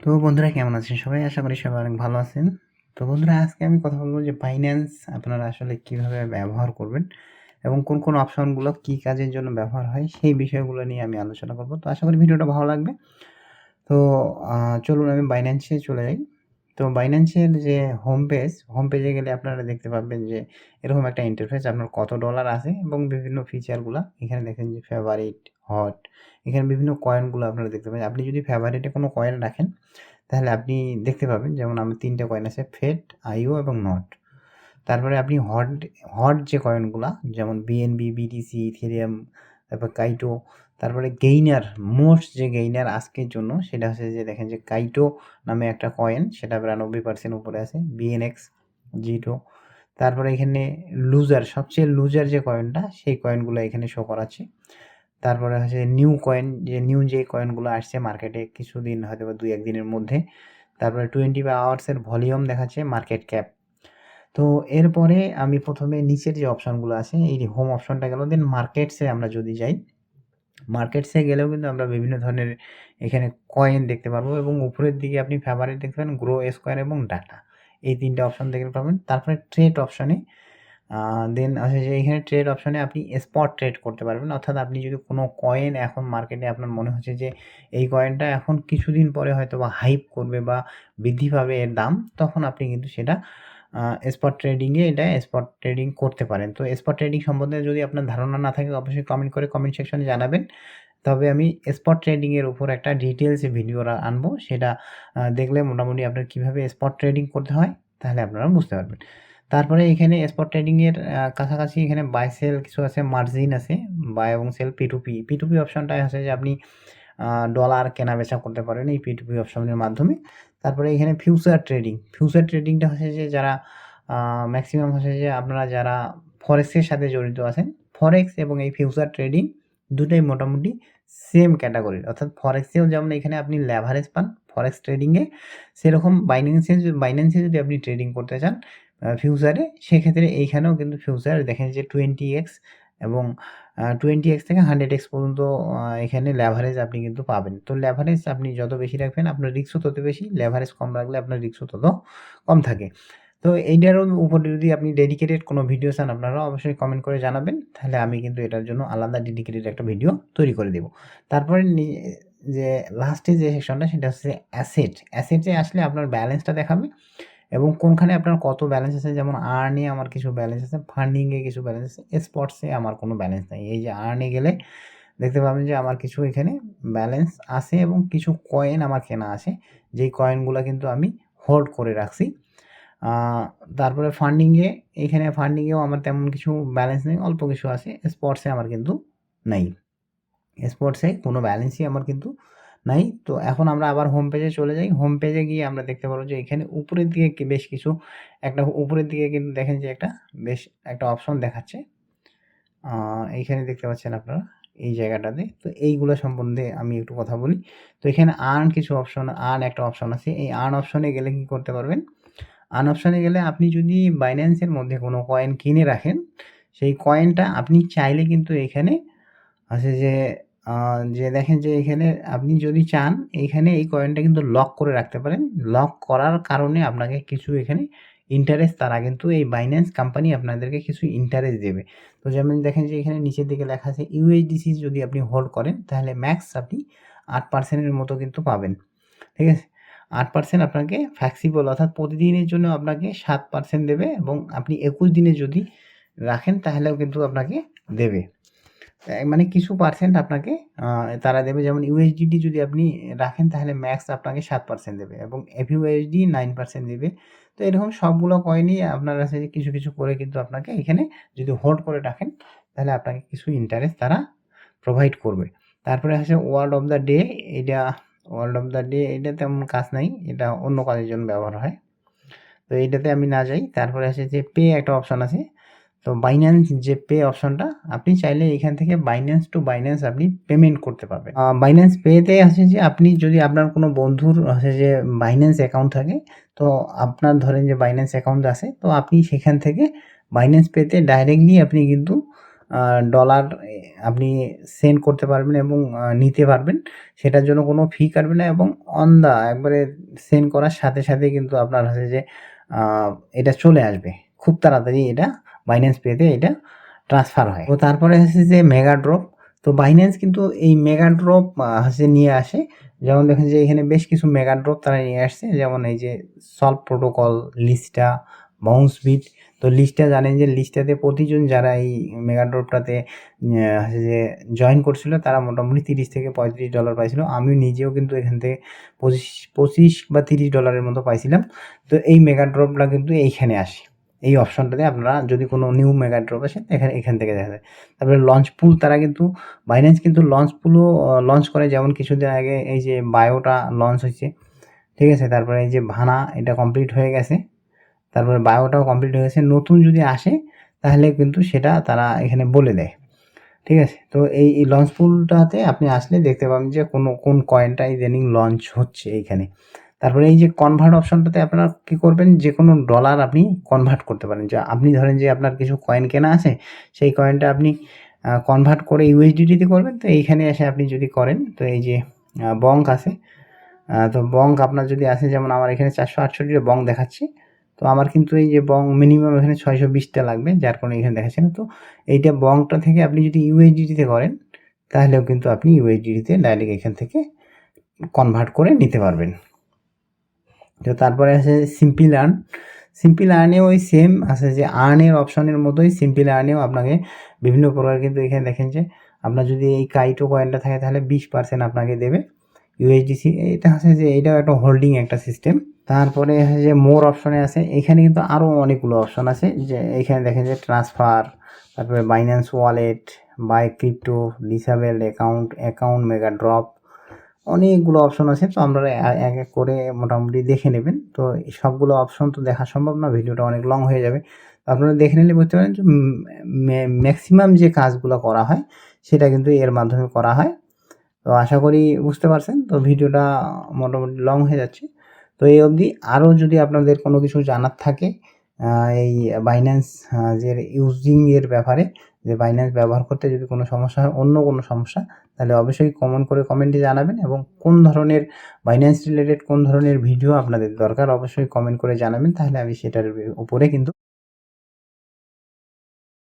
তো বন্ধুরা, কেমন আছেন সবাই? আশা করি সবাই অনেক ভালো আছেন। তো বন্ধুরা, আজকে আমি কথা বলব যে ফাইন্যান্স আপনারা আসলে কীভাবে ব্যবহার করবেন এবং কোন কোন অপশনগুলো কি কাজের জন্য ব্যবহার হয় সেই বিষয়গুলো নিয়ে আমি আলোচনা করব। তো আশা করি ভিডিওটা ভালো লাগবে। তো চলুন আমি বাইন্যান্সে চলে যাই। তো বাইন্যান্সের যে হোম পেজ হোম পেজে গেলে আপনারা দেখতে পাবেন যে এরকম একটা ইন্টারফেস আপনার কত ডলার আছে এবং বিভিন্ন ফিচারগুলো এখানে দেখেন যে ফেভারিট হট এখানে বিভিন্ন কয়েনগুলো আপনারা দেখতে পাবেন। আপনি যদি ফেভারিটে কোনো কয়েন রাখেন, তাহলে আপনি দেখতে পাবেন, যেমন আমার তিনটে কয়েন আছে ফেট আইও এবং নট তারপরে আপনি হট হট যে কয়েনগুলো যেমন বিএনবি বিটিসি ইথেরিয়াম তারপর কাইটো তারপরে গেইনার মোস্ট যে গেইনার আজকের জন্য, সেটা হচ্ছে যে দেখেন যে কাইটো নামে একটা কয়েন সেটা বিরানব্বই পার্সেন্ট উপরে আছে বিএনএক্স জিটো তারপরে এখানে লুজার সবচেয়ে লুজার যে কয়েনটা সেই কয়েনগুলো এখানে শো করাচ্ছে। তারপরে হচ্ছে নিউ কয়েন যে নিউ যে কয়েনগুলো আসছে মার্কেটে কিছুদিন হয়তো বা দুই একদিনের মধ্যে। তারপরে টোয়েন্টি বা আওয়ার্সের ভলিউম দেখাচ্ছে মার্কেট ক্যাপ তো এরপরে আমি প্রথমে নিচের যে অপশানগুলো আছে, এই যে হোম অপশনটা গেল দেন মার্কেটসে আমরা যদি যাই মার্কেটসে গেলেও কিন্তু আমরা বিভিন্ন ধরনের এখানে কয়েন দেখতে পারব এবং উপরের দিকে আপনি ফেভারিট দেখতে পাবেন গ্রো স্কোয়ার এবং ডাটা এই তিনটে অপশন দেখতে পাবেন। তারপরে ট্রেড অপশানে দেন আছে যে এখানে ট্রেড অপশানে আপনি স্পট ট্রেড করতে পারবেন। অর্থাৎ আপনি যদি কোনো কয়েন এখন মার্কেটে আপনার মনে হচ্ছে যে এই কয়েনটা এখন কিছুদিন পরে হয়তো বা হাইপ করবে বা বৃদ্ধি পাবে এর দাম, তখন আপনি কিন্তু সেটা স্পট ট্রেডিংয়ে এটা স্পট ট্রেডিং করতে পারেন। তো স্পট ট্রেডিং সম্বন্ধে যদি আপনার ধারণা না থাকে, অবশ্যই কমেন্ট করে কমেন্ট সেকশনে জানাবেন। তবে আমি স্পট ট্রেডিংয়ের উপর একটা ডিটেলস ভিডিও আনব, সেটা দেখলে মোটামুটি আপনার কীভাবে স্পট ট্রেডিং করতে হয়, তাহলে আপনারা বুঝতে পারবেন। তারপরে এখানে স্পট ট্রেডিংয়ের কাছাকাছি এখানে বাই সেল কিছু আছে মার্জিন আছে বাই এবং sell P to P P to P অপশনটাই আছে যে আপনি ডলার কেনা বেচা করতে পারেন এই পি টু পি অপশনের মাধ্যমে। তারপরে এখানে ফিউচার ট্রেডিং ফিউচার ট্রেডিংটা হচ্ছে যে যারা ম্যাক্সিমাম হচ্ছে যে আপনারা যারা ফরেক্সের সাথে জড়িত আছেন ফরেক্স এবং এই ফিউচার ট্রেডিং দুটোই মোটামুটি সেম ক্যাটাগরির অর্থাৎ ফরেক্সেও যেমন এখানে আপনি ল্যাভারেজ পান ফরেক্স ট্রেডিংয়ে সেরকম বাইন্যান্সে বাইন্যান্সে যদি আপনি ট্রেডিং করতে চান ফিউচারে সেক্ষেত্রে এইখানেও কিন্তু ফিউচার দেখেন যে টোয়েন্টি এক্স এবং টোয়েন্টি এক্স থেকে হান্ড্রেড এক্স পর্যন্ত এখানে লেভারেজ আপনি কিন্তু পাবেন। তো লেভারেজ আপনি যত বেশি রাখবেন, আপনার রিক্সও তত বেশি লেভারেজ কম রাখলে আপনার রিক্সও তত কম থাকে। তো এইটারও উপরে যদি আপনি ডেডিকেটেড কোনো ভিডিও চান, আপনারা অবশ্যই কমেন্ট করে জানাবেন। তাহলে আমি কিন্তু এটার জন্য আলাদা ডেডিকেটেড একটা ভিডিও তৈরি করে দেবো। তারপরে যে লাস্টে যে সেকশনটা সেটা হচ্ছে অ্যাসেট অ্যাসেটে আসলে আপনার ব্যালেন্সটা দেখাবে। এবং কোনখানে আপনার কত ব্যালেন্স আছে? যেমন আর্নে আমার কিছু ব্যালেন্স আছে ফান্ডিংয়ে কিছু ব্যালেন্স আছে স্পটসে আমার কোনো ব্যালেন্স নেই। এই যে আর্নে গেলে দেখতে পাবেন যে আমার কিছু এখানে ব্যালেন্স আছে এবং কিছু কয়েন আমার কেনা আছে। যেই কয়েনগুলো কিন্তু আমি হোল্ড করে রাখছি। তারপরে ফান্ডিংয়ে এখানে ফান্ডিংয়েও আমার তেমন কিছু ব্যালেন্স নেই, অল্প কিছু আছে। স্পটসে আমার কিন্তু নেই। স্পোর্টসে কোনো ব্যালেন্সই আমার কিন্তু নাই? তো এখন আমরা আবার হোম পেজে চলে যাই। হোম পেজে গিয়ে আমরা দেখতে পারব যে এখানে উপরের দিকে বেশ কিছু একটা উপরের দিকে কিন্তু দেখেন যে একটা বেশ একটা অপশন দেখাচ্ছে। এইখানে দেখতে পাচ্ছেন আপনারা এই জায়গাটাতে। তো এইগুলো সম্বন্ধে আমি একটু কথা বলি। তো এখানে আর্ন কিছু অপশন আর্ন একটা অপশন আছে। এই আর্ন অপশনে গেলে কি করতে পারবেন? আর্ন অপশনে গেলে আপনি যদি বাইন্যান্সের মধ্যে কোনো কয়েন কিনে রাখেন, সেই কয়েনটা আপনি চাইলে কিন্তু এখানে আছে যে যে দেখেন যে এখানে আপনি যদি চান, এখানে এই কয়েনটা কিন্তু লক করে রাখতে পারেন। লক করার কারণে আপনাকে কিছু এখানে ইন্টারেস্ট তারা কিন্তু এই বাইন্যান্স কোম্পানি আপনাদেরকে কিছু ইন্টারেস্ট দেবে। তো যেমন দেখেন যে এখানে নিচের দিকে লেখা আছে ইউএইচডিসি যদি আপনি হোল্ড করেন, তাহলে ম্যাক্স আপনি আট পার্সেন্টের মতো কিন্তু পাবেন। ঠিক আছে? আট পার্সেন্ট আপনাকে ফ্লেক্সিবল অর্থাৎ প্রতিদিনের জন্য আপনাকে সাত পার্সেন্ট দেবে এবং আপনি একুশ দিনে যদি রাখেন, তাহলেও কিন্তু আপনাকে দেবে। মানে কিছু পার্সেন্ট আপনাকে তারা দেবে। যেমন ইউএসডিটি যদি আপনি রাখেন, তাহলে ম্যাক্স আপনাকে সাত পার্সেন্ট দেবে এবং এফইউএসডি নাইন পার্সেন্ট দেবে। তো এরকম সবগুলো কয়েনই আপনার কাছে কিছু কিছু করে কিন্তু আপনাকে এখানে যদি হোল্ড করে রাখেন, তাহলে আপনাকে কিছু ইন্টারেস্ট তারা প্রোভাইড করবে। তারপরে আছে ওয়ার্ল্ড অফ দ্য ডে এটা ওয়ার্ল্ড অফ দ্য ডে এটা তেমন কাজ নাই, এটা অন্য কাজের জন্য ব্যবহার হয়। তো এটাতে আমি না যাই। তারপরে আছে যে পে একটা অপশন আছে। তো বাইন্যান্স যে পে অপশনটা আপনি চাইলে এখান থেকে বাইন্যান্স টু বাইন্যান্স আপনি পেমেন্ট করতে পারবেন বাইন্যান্স পেতে আছে যে আপনি যদি আপনার কোনো বন্ধুর আছে যে বাইন্যান্স অ্যাকাউন্ট থাকে তো আপনার ধরেন যে বাইন্যান্স অ্যাকাউন্ট আছে তো আপনি সেখান থেকে বাইন্যান্স পেতে ডাইরেক্টলি আপনি কিন্তু ডলার আপনি সেন্ড করতে পারবেন এবং নিতে পারবেন। সেটার জন্য কোনো ফি কাটবে না এবং অন দা একবারে সেন্ড করার সাথে, সাথে কিন্তু আপনার হচ্ছে যে এটা চলে আসবে। খুব তাড়াতাড়ি এটা বাইন্যান্স পেতে এটা ট্রান্সফার হয়। তো তারপরে হচ্ছে যে মেগা ড্রপ। তো বাইন্যান্স কিন্তু এই মেগা ড্রপ হচ্ছে নিয়ে আসে। যেমন দেখেন যে এখানে বেশ কিছু মেগা ড্রপ তারা নিয়ে আসছে। যেমন এই যে সল্ভ প্রোটোকল, লিস্টা, বাউন্সবিট। তো লিস্টটা জানেন যে লিস্টটাতে প্রতিজন যারা এই মেগা ড্রপটাতে হচ্ছে যে জয়েন করছিল তারা মোটামুটি ৩০ থেকে $৩৫ পাইছিল। আমিও নিজেও কিন্তু এখান থেকে পঁচিশ 25 বা তিরিশ ডলারের মতো পাইছিলাম। তো এই মেগা ড্রপটা কিন্তু এইখানে আসে। এই অপশনটাতে আপনারা যদি কোনো নিউ মেগা ড্রপ আসে এখানে এখান থেকে দেখা যায়। তারপরে লঞ্চ পুল তারা কিন্তু বাইন্যান্স কিন্তু লঞ্চ পুলও লঞ্চ করে যেমন কিছুদিন আগে এই যে বায়োটা লঞ্চ হয়েছে ঠিক আছে? তারপরে এই যে ভানা এটা কমপ্লিট হয়ে গেছে। তারপরে বায়োটাও কমপ্লিট হয়ে গেছে। নতুন যদি আসে তাহলে কিন্তু সেটা তারা এখানে বলে দেয়। ঠিক আছে? তো এই, এই লঞ্চ পুলটাতে আপনি আসলে দেখতে পাবেন যে কোন, কোন কয়েনটা ইদানিং লঞ্চ হচ্ছে এইখানে। তারপরে এই যে কনভার্ট অপশনটাতে আপনারা কি করবেন যে কোনো ডলার আপনি কনভার্ট করতে পারেন। যে আপনি ধরেন যে আপনার কিছু কয়েন কেনা আছে, সেই কয়েনটা আপনি কনভার্ট করে ইউএসডিটিতে করবেন। তো এইখানে এসে আপনি যদি করেন, তো এই যে বঙ্ক আছে। তো বঙ্ক আপনার যদি আসে, যেমন আমার এখানে ৪৬৮ টা বঙ্ক দেখাচ্ছে। তো আমার কিন্তু এই যে বঙ্ক মিনিমাম এখানে ছয়শো বিশটা লাগবে। যার কারণে এখানে দেখাচ্ছে না। তো এইটা বঙ্কটা থেকে আপনি যদি USDT তে করেন, তাহলেও কিন্তু আপনি USDT তে ডাইরেক্ট এখান থেকে কনভার্ট করে নিতে পারবেন। তো তারপরে আছে সিম্পল আর্ন। সিম্পল আর্নেও ওই সেম আছে যে আর্নের অপশনের মতোই সিম্পল আর্নেও আপনাকে বিভিন্ন প্রকার কিন্তু এখানে দেখেন যে আপনার যদি এই কাইটো কয়েনটা থাকে তাহলে 20% আপনাকে দেবে। ইউএসডিসি এটা হচ্ছে যে এটাও একটা হোল্ডিং একটা সিস্টেম। তারপরে যে মোর অপশনে আছে। এখানে কিন্তু আরও অনেকগুলো অপশন আছে। যে এখানে দেখেন যে ট্রান্সফার, তারপরে Binance wallet, buy crypto, disable account, account mega drop অনেকগুলো অপশন আছে। তো আপনারা এক, এক করে মোটামুটি দেখে নেবেন। তো সবগুলো অপশন তো দেখা সম্ভব না। ভিডিওটা অনেক লং হয়ে যাবে। আপনারা দেখে নিলে বুঝতে পারেন যে ম্যাক্সিমাম যে কাজগুলো করা হয় সেটা কিন্তু এর মাধ্যমে করা হয়। তো আশা করি বুঝতে পারছেন। তো ভিডিওটা মোটামুটি লং হয়ে যাচ্ছে। তো এই অবধি আরও যদি আপনাদের কোনো কিছু জানার থাকে এই বাইন্যান্স যে ইউজিং এর ব্যাপারে যে বাইন্যান্স ব্যবহার করতে যদি কোনো সমস্যা হয়, অন্য কোনো সমস্যা তাহলে অবশ্যই কমেন্ট করে কমেন্টে জানাবেন এবং কোন ধরনের বাইন্যান্স রিলেটেড কোন ধরনের ভিডিও আপনাদের দরকার অবশ্যই কমেন্ট করে জানাবেন। তাহলে আমি সেটার উপরে কিন্তু